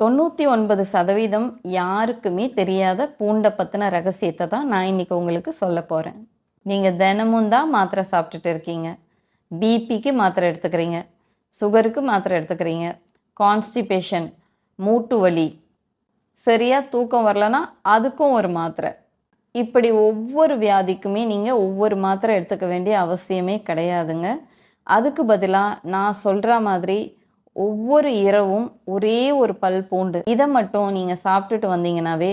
தொண்ணூற்றி ஒன்பது சதவீதம் யாருக்குமே தெரியாத பூண்டை பற்றின ரகசியத்தை தான் நான் இன்னைக்கு உங்களுக்கு சொல்ல போகிறேன் நீங்கள் தினமும் தான் மாத்திரை சாப்பிட்டுட்டு இருக்கீங்க. பிபிக்கு மாத்திரை எடுத்துக்கிறீங்க. சுகருக்கு மாத்திரை எடுத்துக்கிறீங்க. கான்ஸ்டிபேஷன் மூட்டு வலி சரியாக தூக்கம் வரலனா அதுக்கும் ஒரு மாத்திரை. இப்படி ஒவ்வொரு வியாதிக்குமே நீங்கள் ஒவ்வொரு மாத்திரை எடுத்துக்க வேண்டிய அவசியமே கிடையாதுங்க. அதுக்கு பதிலாக நான் சொல்கிற மாதிரி ஒவ்வொரு இரவும் ஒரே ஒரு பல் பூண்டு. இதை மட்டும் நீங்கள் சாப்பிட்டுட்டு வந்தீங்கன்னாவே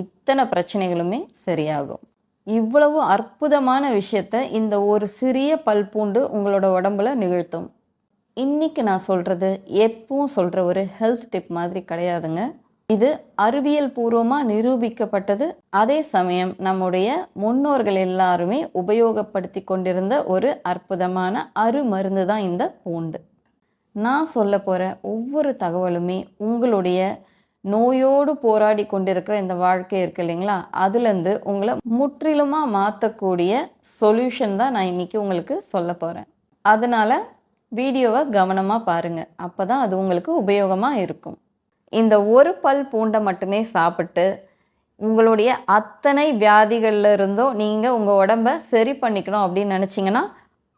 இத்தனை பிரச்சனைகளுமே சரியாகும். இவ்வளவு அற்புதமான விஷயத்த இந்த ஒரு சிறிய பல் பூண்டு உங்களோட உடம்புல நிகழ்த்தும். இன்னைக்கு நான் சொல்கிறது எப்பவும் சொல்கிற ஒரு ஹெல்த் டிப் மாதிரி கிடையாதுங்க. இது அறிவியல் பூர்வமாக நிரூபிக்கப்பட்டது. அதே சமயம் நம்முடைய முன்னோர்கள் எல்லாருமே உபயோகப்படுத்தி கொண்டிருந்த ஒரு அற்புதமான அருமருந்து தான் இந்த பூண்டு. நான் சொல்ல போகிற ஒவ்வொரு தகவலுமே உங்களுடைய நோயோடு போராடி கொண்டிருக்கிற இந்த வாழ்க்கை இருக்கு இல்லைங்களா? அதுலேருந்து உங்களை முற்றிலுமாக மாற்றக்கூடிய சொல்யூஷன் தான் நான் இன்னைக்கு உங்களுக்கு சொல்ல போகிறேன் அதனால் வீடியோவை கவனமாக பாருங்கள் அப்போ தான் அது உங்களுக்கு உபயோகமாக இருக்கும். இந்த ஒரு பல் பூண்டை மட்டுமே சாப்பிட்டு உங்களுடைய அத்தனை வியாதிகளில் இருந்தோ நீங்கள் உங்கள் உடம்ப சரி பண்ணிக்கணும் அப்படின்னு நினச்சிங்கன்னா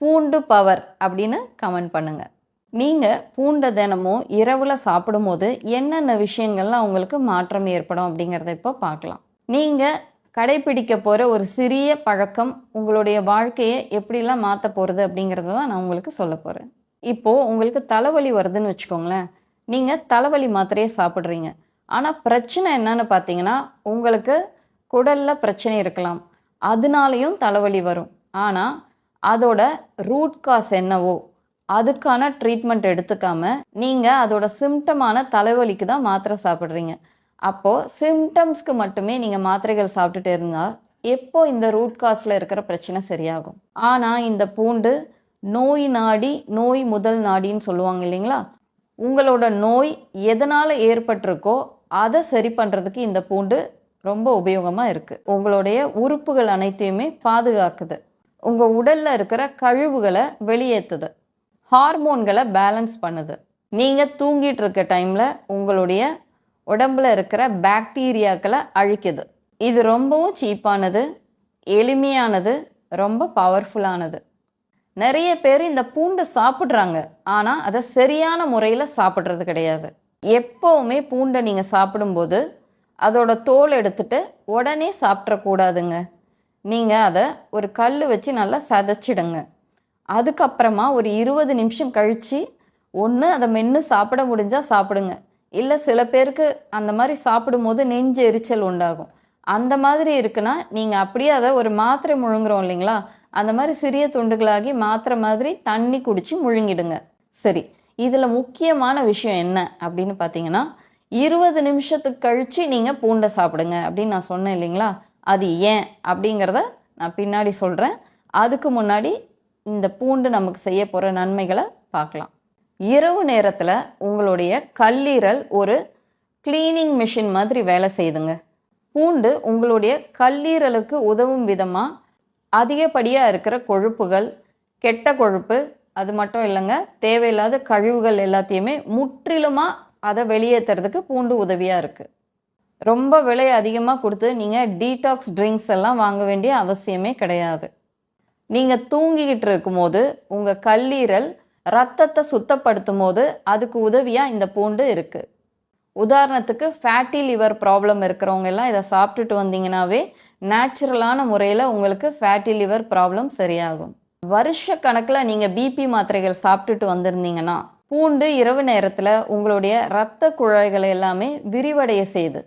பூண்டு பவர் அப்படின்னு கமெண்ட் பண்ணுங்கள் நீங்கள் பூண்டை தினமும் இரவில் சாப்பிடும்போது என்னென்ன விஷயங்கள்லாம் உங்களுக்கு மாற்றம் ஏற்படும் அப்படிங்கிறத இப்போ பார்க்கலாம். நீங்கள் கடைபிடிக்க போகிற ஒரு சிறிய பழக்கம் உங்களுடைய வாழ்க்கையை எப்படிலாம் மாற்ற போகிறது அப்படிங்கிறத தான் நான் உங்களுக்கு சொல்ல போகிறேன் இப்போது உங்களுக்கு தலைவலி வருதுன்னு வச்சுக்கோங்களேன். நீங்கள் தலைவலி மாத்திரையே சாப்பிட்றீங்க. ஆனால் பிரச்சனை என்னன்னு பார்த்தீங்கன்னா உங்களுக்கு குடலில் பிரச்சனை இருக்கலாம். அதனாலையும் தலைவலி வரும். ஆனால் அதோட ரூட் காஸ் என்னவோ அதுக்கான ட்ரீட்மெண்ட் எடுத்துக்காம நீங்கள் அதோட சிம்டமான தலைவலிக்கு தான் மாத்திரை சாப்பிட்றீங்க. அப்போது சிம்டம்ஸ்க்கு மட்டுமே நீங்கள் மாத்திரைகள் சாப்பிட்டுட்டு இருந்தால் எப்போ இந்த ரூட் காஸில் இருக்கிற பிரச்சனை சரியாகும்? ஆனால் இந்த பூண்டு நோய் நாடி நோய் முதல் நாடின்னு சொல்லுவாங்க இல்லைங்களா? உங்களோட நோய் எதனால் ஏற்பட்டிருக்கோ அதை சரி பண்ணுறதுக்கு இந்த பூண்டு ரொம்ப உபயோகமாக இருக்குது உங்களுடைய உறுப்புகள் அனைத்தையுமே பாதுகாக்குது. உங்கள் உடலில் இருக்கிற கழிவுகளை வெளியேற்றுது ஹார்மோன்களை பேலன்ஸ் பண்ணுது. நீங்கள் தூங்கிட்டு இருக்க டைமில் உங்களுடைய உடம்புல இருக்கிற பாக்டீரியாக்களை அழிக்குது. இது ரொம்பவும் சீப்பானது எளிமையானது ரொம்ப பவர்ஃபுல்லானது. நிறைய பேர் இந்த பூண்டை சாப்பிட்றாங்க. ஆனால் அதை சரியான முறையில் சாப்பிட்றது கிடையாது. எப்போவுமே பூண்டை நீங்கள் சாப்பிடும்போது அதோட தோல் எடுத்துட்டு உடனே சாப்பிட்றக்கூடாதுங்க நீங்கள் அதை ஒரு கல் வச்சு நல்லா சதைச்சிடுங்க. அதுக்கப்புறமா ஒரு இருபது நிமிஷம் கழித்து ஒன்று அதை மென்று சாப்பிட முடிஞ்சால் சாப்பிடுங்க. இல்லை சில பேருக்கு அந்த மாதிரி சாப்பிடும்போது நெஞ்சு எரிச்சல் உண்டாகும். அந்த மாதிரி இருக்குன்னா நீங்கள் அப்படியே அதை ஒரு மாத்திரை முழுங்குறோம் இல்லைங்களா? அந்த மாதிரி சிறிய துண்டுகளாகி மாத்திரை மாதிரி தண்ணி குடித்து முழுங்கிடுங்க. சரி இதில் முக்கியமான விஷயம் என்ன அப்படின்னு பார்த்தீங்கன்னா இருபது நிமிஷத்துக்கு கழித்து நீங்கள் பூண்டை சாப்பிடுங்க அப்படின்னு நான் சொன்னேன் இல்லைங்களா? அது ஏன் அப்படிங்கிறத நான் பின்னாடி சொல்கிறேன் அதுக்கு முன்னாடி இந்த பூண்டு நமக்கு செய்ய போகிற நன்மைகளை பார்க்கலாம். இரவு நேரத்தில் உங்களுடைய கல்லீரல் ஒரு கிளீனிங் மிஷின் மாதிரி வேலை செய்யுதுங்க பூண்டு உங்களுடைய கல்லீரலுக்கு உதவும் விதமாக அதிகப்படியாக இருக்கிற கொழுப்புகள் கெட்ட கொழுப்பு அது மட்டும் இல்லைங்க தேவையில்லாத கழிவுகள் எல்லாத்தையுமே முற்றிலுமாக அதை வெளியேற்றுறதுக்கு பூண்டு உதவியாக இருக்குது ரொம்ப விலை அதிகமாக கொடுத்து நீங்கள் டீடாக்ஸ் ட்ரிங்க்ஸ் எல்லாம் வாங்க வேண்டிய அவசியமே கிடையாது. நீங்கள் தூங்கிக்கிட்டு இருக்கும்போது உங்கள் கல்லீரல் ரத்தத்தை சுத்தப்படுத்தும் போது அதுக்கு உதவியாக இந்த பூண்டு இருக்குது உதாரணத்துக்கு ஃபேட்டி லிவர் ப்ராப்ளம் இருக்கிறவங்க எல்லாம் இதை சாப்பிட்டுட்டு வந்தீங்கன்னாவே நேச்சுரலான முறையில் உங்களுக்கு ஃபேட்டி லிவர் ப்ராப்ளம் சரியாகும். வருஷ கணக்கில் நீங்கள் பிபி மாத்திரைகள் சாப்பிட்டுட்டு வந்திருந்தீங்கன்னா பூண்டு இரவு நேரத்தில் உங்களுடைய இரத்த குழாய்களை எல்லாமே விரிவடைய செய்யுது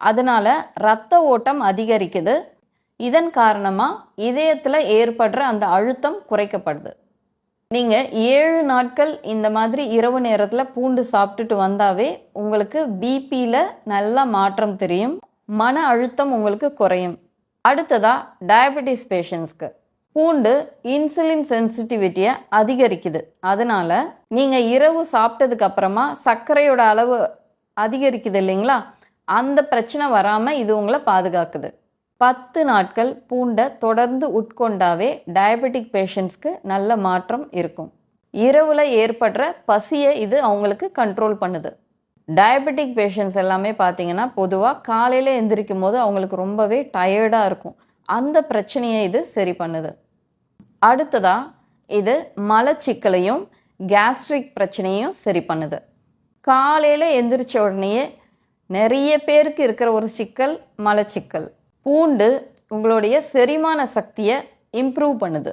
அதனால் இரத்த ஓட்டம் அதிகரிக்குது இதன் காரணமாக இதயத்தில் ஏற்படுற அந்த அழுத்தம் குறைக்கப்படுது. நீங்கள் ஏழு நாட்கள் இந்த மாதிரி இரவு நேரத்தில் பூண்டு சாப்பிட்டுட்டு வந்தாவே உங்களுக்கு பிபியில் நல்ல மாற்றம் தெரியும் மன அழுத்தம் உங்களுக்கு குறையும். அடுத்ததாக டயபெட்டிஸ் பேஷண்ட்ஸ்க்கு பூண்டு இன்சுலின் சென்சிட்டிவிட்டியை அதிகரிக்குது. அதனால நீங்கள் இரவு சாப்பிட்டதுக்கு அப்புறமா சர்க்கரையோட அளவு அதிகரிக்குது இல்லைங்களா? அந்த பிரச்சனை வராமல் இது உங்களை பாதுகாக்குது. பத்து நாட்கள் பூண்டை தொடர்ந்து உட்கொண்டாவே டயபெட்டிக் பேஷண்ட்ஸ்க்கு நல்ல மாற்றம் இருக்கும். இரவில் ஏற்படுற பசியை இது அவங்களுக்கு கண்ட்ரோல் பண்ணுது. டயபெட்டிக் பேஷண்ட்ஸ் எல்லாமே பார்த்தீங்கன்னா பொதுவாக காலையில் எந்திரிக்கும் போது அவங்களுக்கு ரொம்பவே டயர்டாக இருக்கும். அந்த பிரச்சனையை இது சரி பண்ணுது. அடுத்ததாக இது மலச்சிக்கலையும் கேஸ்ட்ரிக் பிரச்சனையும் சரி பண்ணுது. காலையில் எந்திரிச்ச உடனேயே நிறைய பேருக்கு இருக்கிற ஒரு சிக்கல் மலச்சிக்கல். பூண்டு உங்களுடைய செரிமான சக்தியை இம்ப்ரூவ் பண்ணுது.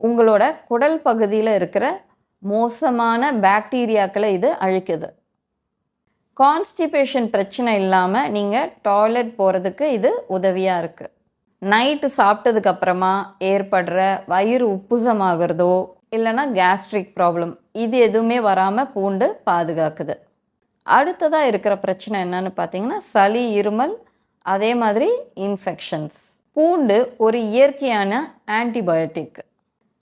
உங்களோட குடல் பகுதியில் இருக்கிற மோசமான பாக்டீரியாக்களை இது அழிக்குது. கான்ஸ்டிபேஷன் பிரச்சனை இல்லாமல் நீங்கள் டாய்லெட் போகிறதுக்கு இது உதவியாக இருக்குது நைட்டு சாப்பிட்டதுக்கப்புறமா ஏற்படுற வயிறு உப்புசமாகிறதோ இல்லைன்னா கேஸ்ட்ரிக் ப்ராப்ளம் இது எதுவுமே வராமல் பூண்டு பாதுகாக்குது. அடுத்ததாக இருக்கிற பிரச்சனை என்னன்னு பார்த்தீங்கன்னா சளி இருமல் அதே மாதிரி இன்ஃபெக்ஷன்ஸ் பூண்டு ஒரு இயற்கையான ஆன்டிபயோட்டிக்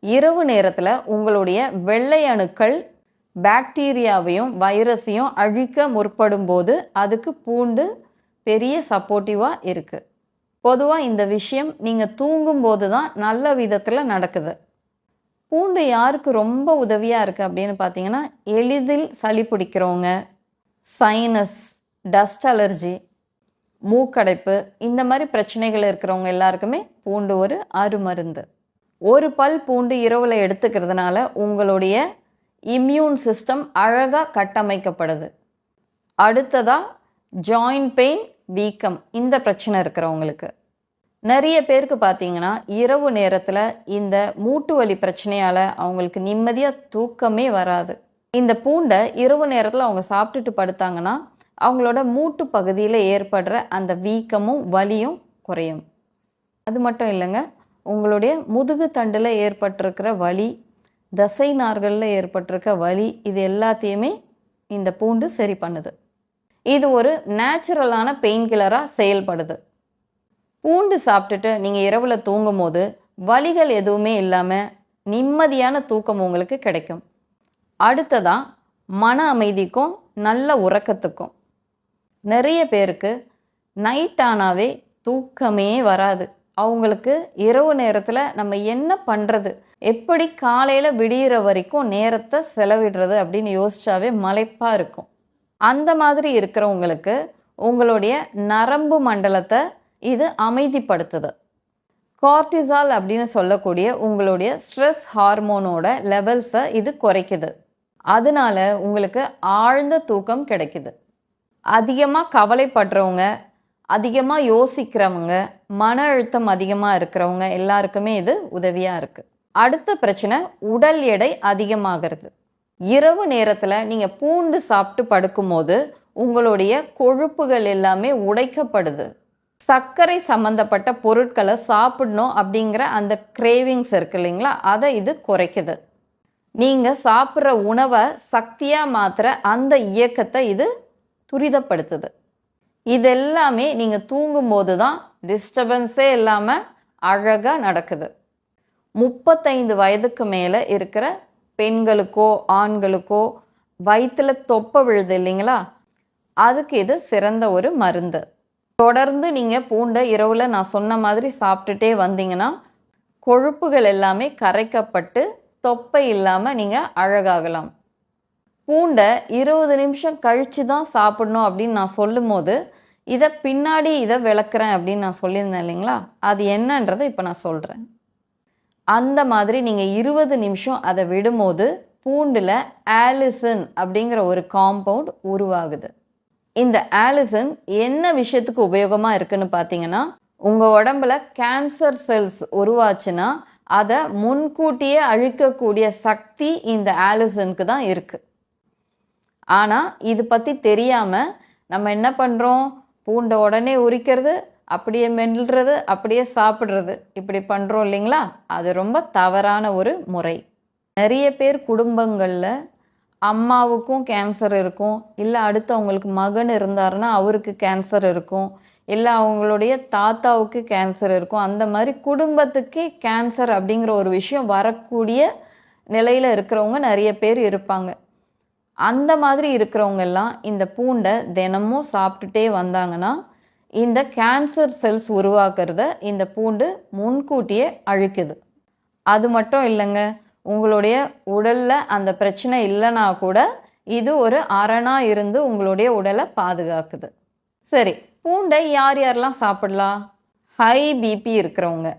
இரவு நேரத்தில் உங்களுடைய வெள்ளை அணுக்கள் பாக்டீரியாவையும் வைரஸையும் அழிக்க முற்படும் போது அதுக்கு பூண்டு பெரிய சப்போர்ட்டிவாக இருக்குது பொதுவாக இந்த விஷயம் நீங்கள் தூங்கும்போது தான் நல்ல விதத்தில் நடக்குது. பூண்டு யாருக்கு ரொம்ப உதவியாக இருக்குது அப்படின்னு பார்த்தீங்கன்னா எளிதில் சளி பிடிக்கிறவங்க சைனஸ் டஸ்ட் அலர்ஜி மூக்கடைப்பு இந்த மாதிரி பிரச்சனைகள் இருக்கிறவங்க எல்லாருக்குமே பூண்டு ஒரு அருமருந்து. ஒரு பல் பூண்டு இரவில் எடுத்துக்கிறதுனால உங்களுடைய இம்யூன் சிஸ்டம் அழகாக கட்டமைக்கப்படுது. அடுத்ததாக ஜாயிண்ட் பெயின் வீக்கம் இந்த பிரச்சனை இருக்கிறவங்களுக்கு. நிறைய பேருக்கு பார்த்தீங்கன்னா இரவு நேரத்தில் இந்த மூட்டு வலி பிரச்சனையால் அவங்களுக்கு நிம்மதியாக தூக்கமே வராது. இந்த பூண்டை இரவு நேரத்தில் அவங்க சாப்பிட்டுட்டு படுத்தாங்கன்னா அவங்களோட மூட்டு பகுதியில் ஏற்படுற அந்த வீக்கமும் வலியும் குறையும். அது மட்டும் இல்லைங்க உங்களுடைய முதுகு தண்டில் ஏற்பட்டிருக்கிற வலி தசை நார்களில் ஏற்பட்டிருக்க வலி இது எல்லாத்தையுமே இந்த பூண்டு சரி பண்ணுது. இது ஒரு நேச்சுரலான பெயின் கில்லராக செயல்படுது. பூண்டு சாப்பிட்டுட்டு நீங்கள் இரவில் தூங்கும் போது வலிகள் எதுவுமே இல்லாமல் நிம்மதியான தூக்கம் உங்களுக்கு கிடைக்கும். அடுத்ததாக மன அமைதிக்கும் நல்ல உறக்கத்துக்கும். நிறைய பேருக்கு நைட் ஆனாவே தூக்கமே வராது. அவங்களுக்கு இரவு நேரத்தில் நம்ம என்ன பண்ணுறது எப்படி காலையில் விடியிற வரைக்கும் நேரத்தை செலவிடுறது அப்படின்னு யோசிச்சாவே மலைப்பாக இருக்கும். அந்த மாதிரி இருக்கிறவங்களுக்கு உங்களுடைய நரம்பு மண்டலத்தை இது அமைதிப்படுத்துது. கார்டிசால் அப்படின்னு சொல்லக்கூடிய உங்களுடைய ஸ்ட்ரெஸ் ஹார்மோனோட லெவல்ஸை இது குறைக்குது. அதனால உங்களுக்கு ஆழ்ந்த தூக்கம் கிடைக்குது. அதிகமாக கவலைப்படுறவங்க அதிகமாக யோசிக்கிறவங்க மன அழுத்தம் அதிகமாக இருக்கிறவங்க எல்லாருக்குமே இது உதவியாக இருக்குது அடுத்த பிரச்சனை உடல் எடை அதிகமாகிறது. இரவு நேரத்தில் நீங்கள் பூண்டு சாப்பிட்டு படுக்கும்போது உங்களுடைய கொழுப்புகள் எல்லாமே உடைக்கப்படுது. சர்க்கரை சம்மந்தப்பட்ட பொருட்களை சாப்பிடணும் அப்படிங்கிற அந்த கிரேவிங்ஸ் இருக்கு இல்லைங்களா? அதை இது குறைக்குது. நீங்கள் சாப்பிட்ற உணவை சக்தியாக மாத்திர அந்த இயக்கத்தை இது துரிதப்படுத்துது. இதெல்லாமே நீங்கள் தூங்கும்போது தான் டிஸ்டர்பன்ஸே இல்லாமல் அழகாக நடக்குது. முப்பத்தைந்து வயதுக்கு மேலே இருக்கிற பெண்களுக்கோ ஆண்களுக்கோ வயிற்றில் தொப்பை விழுது இல்லைங்களா? அதுக்கு இது சிறந்த ஒரு மருந்து. தொடர்ந்து நீங்கள் பூண்டை இரவில் நான் சொன்ன மாதிரி சாப்பிட்டுட்டே வந்தீங்கன்னா கொழுப்புகள் எல்லாமே கரைக்கப்பட்டு தொப்பை இல்லாமல் நீங்கள் அழகாகலாம். பூண்டை இருபது நிமிஷம் கழித்து தான் சாப்பிடணும் அப்படின்னு நான் சொல்லும் போது இதை பின்னாடி இதை விளக்குறேன் அப்படின்னு நான் சொல்லியிருந்தேன் இல்லைங்களா? அது என்னன்றதை இப்போ நான் சொல்கிறேன் அந்த மாதிரி நீங்கள் இருபது நிமிஷம் அதை விடும்போது பூண்டில் ஆலிசன் அப்படிங்கிற ஒரு காம்பவுண்ட் உருவாகுது. இந்த ஆலிசன் என்ன விஷயத்துக்கு உபயோகமாக இருக்குன்னு பார்த்தீங்கன்னா உங்கள் உடம்புல கேன்சர் செல்ஸ் உருவாச்சுன்னா அதை முன்கூட்டியே அழிக்கக்கூடிய சக்தி இந்த ஆலிசனுக்கு தான் இருக்குது ஆனால் இது பற்றி தெரியாமல் நம்ம என்ன பண்ணுறோம் பூண்டை உடனே உரிக்கிறது அப்படியே மெல்றது அப்படியே சாப்பிட்றது. இப்படி பண்ணுறோம் இல்லைங்களா? அது ரொம்ப தவறான ஒரு முறை. நிறைய பேர் குடும்பங்களில் அம்மாவுக்கும் கேன்சர் இருக்கும். இல்லை அடுத்து அவங்களுக்கு மகன் இருந்தாருன்னா அவருக்கு கேன்சர் இருக்கும். இல்லை அவங்களுடைய தாத்தாவுக்கு கேன்சர் இருக்கும். அந்த மாதிரி குடும்பத்துக்கே கேன்சர் அப்படிங்கிற ஒரு விஷயம் வரக்கூடிய நிலையில் இருக்கிறவங்க நிறைய பேர் இருப்பாங்க. அந்த மாதிரி இருக்கிறவங்க எல்லாம் இந்த பூண்டை தினமும் சாப்பிட்டுட்டே வந்தாங்கன்னா இந்த கேன்சர் செல்ஸ் உருவாக்குறத இந்த பூண்டு முன்கூட்டியே அழிக்குது. அது மட்டும் இல்லைங்க உங்களுடைய உடலில் அந்த பிரச்சனை இல்லைனா கூட இது ஒரு அரணாக இருந்து உங்களுடைய உடலை பாதுகாக்குது. சரி பூண்டை யார் யாரெல்லாம் சாப்பிடலாம்? ஹை பிபி இருக்கிறவங்க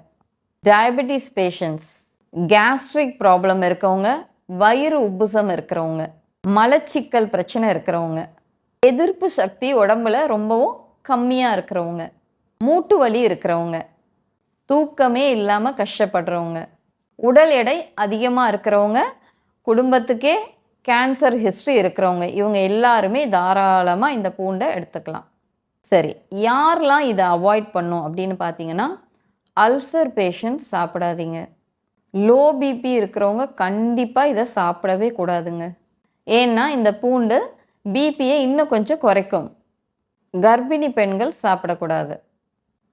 டயபெட்டிஸ் பேஷண்ட்ஸ் கேஸ்ட்ரிக் ப்ராப்ளம் இருக்கவங்க வயிறு உப்புசம் இருக்கிறவங்க. மலச்சிக்கல் பிரச்சனை இருக்கிறவங்க. எதிர்ப்பு சக்தி உடம்புல ரொம்பவும் கம்மியாக இருக்கிறவங்க. மூட்டு வலி இருக்கிறவங்க. தூக்கமே இல்லாமல் கஷ்டப்படுறவங்க. உடல் எடை அதிகமாக இருக்கிறவங்க. குடும்பத்துக்கே கேன்சர் ஹிஸ்ட்ரி இருக்கிறவங்க. இவங்க எல்லாருமே தாராளமாக இந்த பூண்டை எடுத்துக்கலாம். சரி யாரெல்லாம் இதை அவாய்ட் பண்ணும் அப்படின்னு பார்த்தீங்கன்னா அல்சர் பேஷண்ட் சாப்பிடாதீங்க. லோ பிபி இருக்கிறவங்க கண்டிப்பாக இதை சாப்பிடவே கூடாதுங்க. ஏன்னா இந்த பூண்டு பிபியை இன்னும் கொஞ்சம் குறைக்கும். கர்ப்பிணி பெண்கள் சாப்பிடக்கூடாது.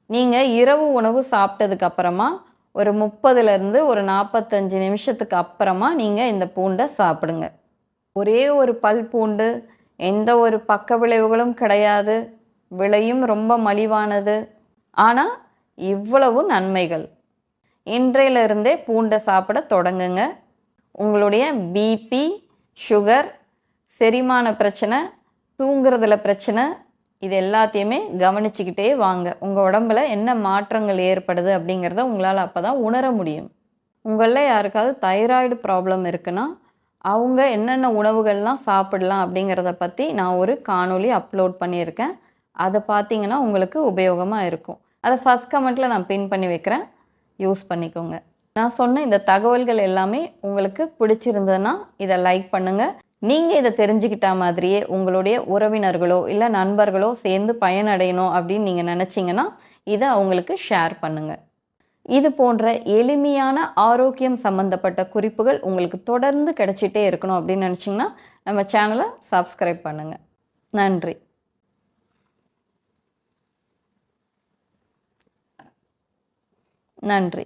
நீங்கள் இரவு உணவு சாப்பிட்டதுக்கு அப்புறமா ஒரு முப்பதுலேருந்து ஒரு நாற்பத்தஞ்சு நிமிஷத்துக்கு அப்புறமா நீங்கள் இந்த பூண்டை சாப்பிடுங்க. ஒரே ஒரு பல் பூண்டு எந்த ஒரு பக்க விளைவுகளும் கிடையாது. விலையும் ரொம்ப மலிவானது. ஆனால் இவ்வளவு நன்மைகள். இன்றையிலிருந்தே பூண்டை சாப்பிட தொடங்குங்க. உங்களுடைய பிபி சுகர் செரிமான பிரச்சனை தூங்குறதுல பிரச்சனை இது எல்லாத்தையுமே கவனிச்சுக்கிட்டே வாங்க. உங்கள் உடம்புல என்ன மாற்றங்கள் ஏற்படுது அப்படிங்கிறத உங்களால் அப்போ தான் உணர முடியும். உங்களில் யாருக்காவது தைராய்டு ப்ராப்ளம் இருக்குன்னா அவங்க என்னென்ன உணவுகள்லாம் சாப்பிடலாம் அப்படிங்கிறத பற்றி நான் ஒரு காணொளி அப்லோட் பண்ணியிருக்கேன். அதை பார்த்தீங்கன்னா உங்களுக்கு உபயோகமாக இருக்கும். அதை ஃபஸ்ட் கமெண்ட்டில் நான் பின் பண்ணி வைக்கிறேன். யூஸ் பண்ணிக்கோங்க. நான் சொன்ன இந்த தகவல்கள் எல்லாமே உங்களுக்கு பிடிச்சிருந்ததுன்னா இதை லைக் பண்ணுங்கள் நீங்கள் இதை தெரிஞ்சுக்கிட்ட மாதிரியே உங்களுடைய உறவினர்களோ இல்லை நண்பர்களோ சேர்ந்து பயனடையணும் அப்படின்னு நீங்கள் நினச்சிங்கன்னா இதை அவங்களுக்கு ஷேர் பண்ணுங்கள் இது போன்ற எளிமையான ஆரோக்கியம் சம்மந்தப்பட்ட குறிப்புகள் உங்களுக்கு தொடர்ந்து கிடைச்சிட்டே இருக்கணும் அப்படின்னு நினச்சிங்கன்னா நம்ம சேனலை சப்ஸ்கிரைப் பண்ணுங்கள் நன்றி. நன்றி.